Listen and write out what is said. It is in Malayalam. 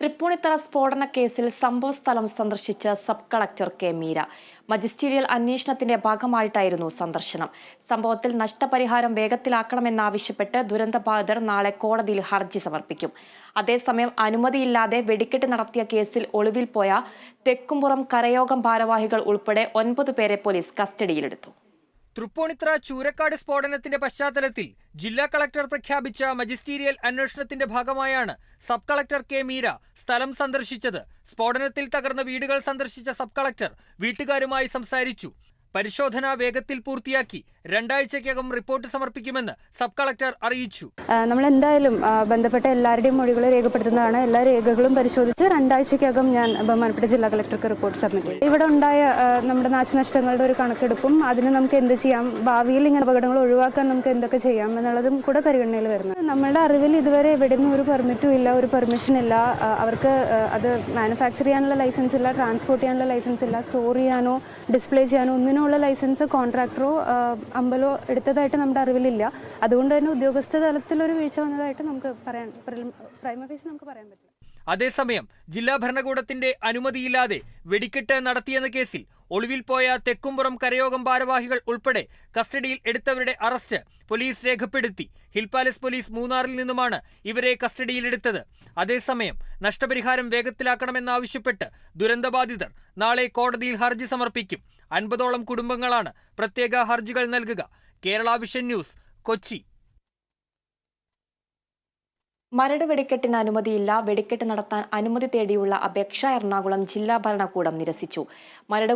തൃപ്പൂണിത്തറ സ്ഫോടന കേസിൽ സംഭവസ്ഥലം സന്ദർശിച്ച sub collector K Meera. Magisterial അന്വേഷണത്തിന്റെ ഭാഗമായിട്ടായിരുന്നു സന്ദർശനം. സംഭവത്തിൽ നഷ്ടപരിഹാരം വേഗത്തിലാക്കണമെന്നാവശ്യപ്പെട്ട് ദുരന്തബാധിതർ നാളെ കോടതിയിൽ ഹർജി സമർപ്പിക്കും. അതേസമയം അനുമതിയില്ലാതെ വെടിക്കെട്ട് നടത്തിയ കേസിൽ ഒളിവിൽ പോയ തെക്കുംപുറം കരയോഗം ഭാരവാഹികൾ ഉൾപ്പെടെ ഒൻപത് പേരെ പോലീസ് കസ്റ്റഡിയിലെടുത്തു. തൃപ്പൂണിത്ര ചൂരക്കാട് സ്ഫോടനത്തിന്റെ പശ്ചാത്തലത്തിൽ ജില്ലാ കളക്ടർ പ്രഖ്യാപിച്ച മജിസ്റ്റീരിയൽ അന്വേഷണത്തിന്റെ ഭാഗമായാണ് സബ് കളക്ടർ കെ മീര സ്ഥലം സന്ദർശിച്ചത്. സ്ഫോടനത്തിൽ തകർന്ന വീടുകൾ സന്ദർശിച്ച സബ് കളക്ടർ വീട്ടുകാരുമായി സംസാരിച്ചു. പരിശോധന വേഗത്തിൽ പൂർത്തിയാക്കി. രണ്ടാഴ്ചയ്ക്കകം റിപ്പോർട്ട് സമർപ്പിക്കുമെന്ന് സബ് കളക്ടർ അറിയിച്ചു. നമ്മൾ എന്തായാലും ബന്ധപ്പെട്ട എല്ലാവരുടെയും മൊഴികൾ രേഖപ്പെടുത്തുന്നതാണ്. എല്ലാ രേഖകളും പരിശോധിച്ച് രണ്ടാഴ്ചയ്ക്കകം ഞാൻ ബഹുമാനപ്പെട്ട ജില്ലാ കളക്ടർക്ക് റിപ്പോർട്ട് സബ്മിറ്റ് ചെയ്യും. ഇവിടെ ഉണ്ടായ നമ്മുടെ നാശനഷ്ടങ്ങളുടെ ഒരു കണക്കെടുപ്പും അതിന് നമുക്ക് എന്ത് ചെയ്യാം? ഭാവിയിൽ ഇങ്ങനെ അപകടങ്ങൾ ഒഴിവാക്കാൻ നമുക്ക് എന്തൊക്കെ ചെയ്യാം എന്നുള്ളതും കൂടെ പരിഗണനയിൽ വരുന്നത് നമ്മളുടെ അറിവിൽ ഇതുവരെ എവിടെയും ഒരു പെർമിറ്റും ഇല്ല ഒരു പെർമിഷൻ ഇല്ല. അവർക്ക് അത് മാനുഫാക്ചർ ചെയ്യാനുള്ള ലൈസൻസ് ഇല്ല ട്രാൻസ്പോർട്ട് ചെയ്യാനുള്ള ലൈസൻസ് ഇല്ല സ്റ്റോർ ചെയ്യാനോ ഡിസ്പ്ലേ ചെയ്യാനോ ഒന്നിനുള്ള ലൈസൻസ് കോൺട്രാക്ടറോ അമ്പലോ എടുത്തതായിട്ട് നമ്മുടെ അറിവിലില്ല. അതുകൊണ്ട് തന്നെ ഉദ്യോഗസ്ഥ തലത്തിൽ ഒരു വീഴ്ച വന്നതായിട്ട് നമുക്ക് പറയാൻ പ്രൈമഫേസ് നമുക്ക് പറയാൻ പറ്റില്ല. അതേസമയം ജില്ലാ ഭരണകൂടത്തിന്റെ അനുമതിയില്ലാതെ വെടിക്കെട്ട് നടത്തിയെന്ന കേസിൽ ഒളിവിൽ പോയ തെക്കുംപുറം കരയോഗം ഭാരവാഹികൾ ഉൾപ്പെടെ കസ്റ്റഡിയിൽ എടുത്തവരുടെ അറസ്റ്റ് പോലീസ് രേഖപ്പെടുത്തി. ഹിൽ പാലസ് പോലീസ് മൂന്നാറിൽ നിന്നുമാണ് ഇവരെ കസ്റ്റഡിയിലെടുത്തത് അതേസമയം നഷ്ടപരിഹാരം വേഗത്തിലാക്കണമെന്നാവശ്യപ്പെട്ട് ദുരന്തബാധിതർ നാളെ കോടതിയിൽ ഹർജി സമർപ്പിക്കും. അൻപതോളം കുടുംബങ്ങളാണ് പ്രത്യേക ഹർജികൾ നൽകുക. Kerala Vision News Kochi. Maradu വെടിക്കെട്ടിന് അനുമതിയില്ല. വെടിക്കെട്ട് നടത്താൻ അനുമതി തേടിയുള്ള അപേക്ഷ എറണാകുളം ജില്ലാ ഭരണകൂടം നിരസിച്ചു. മരട്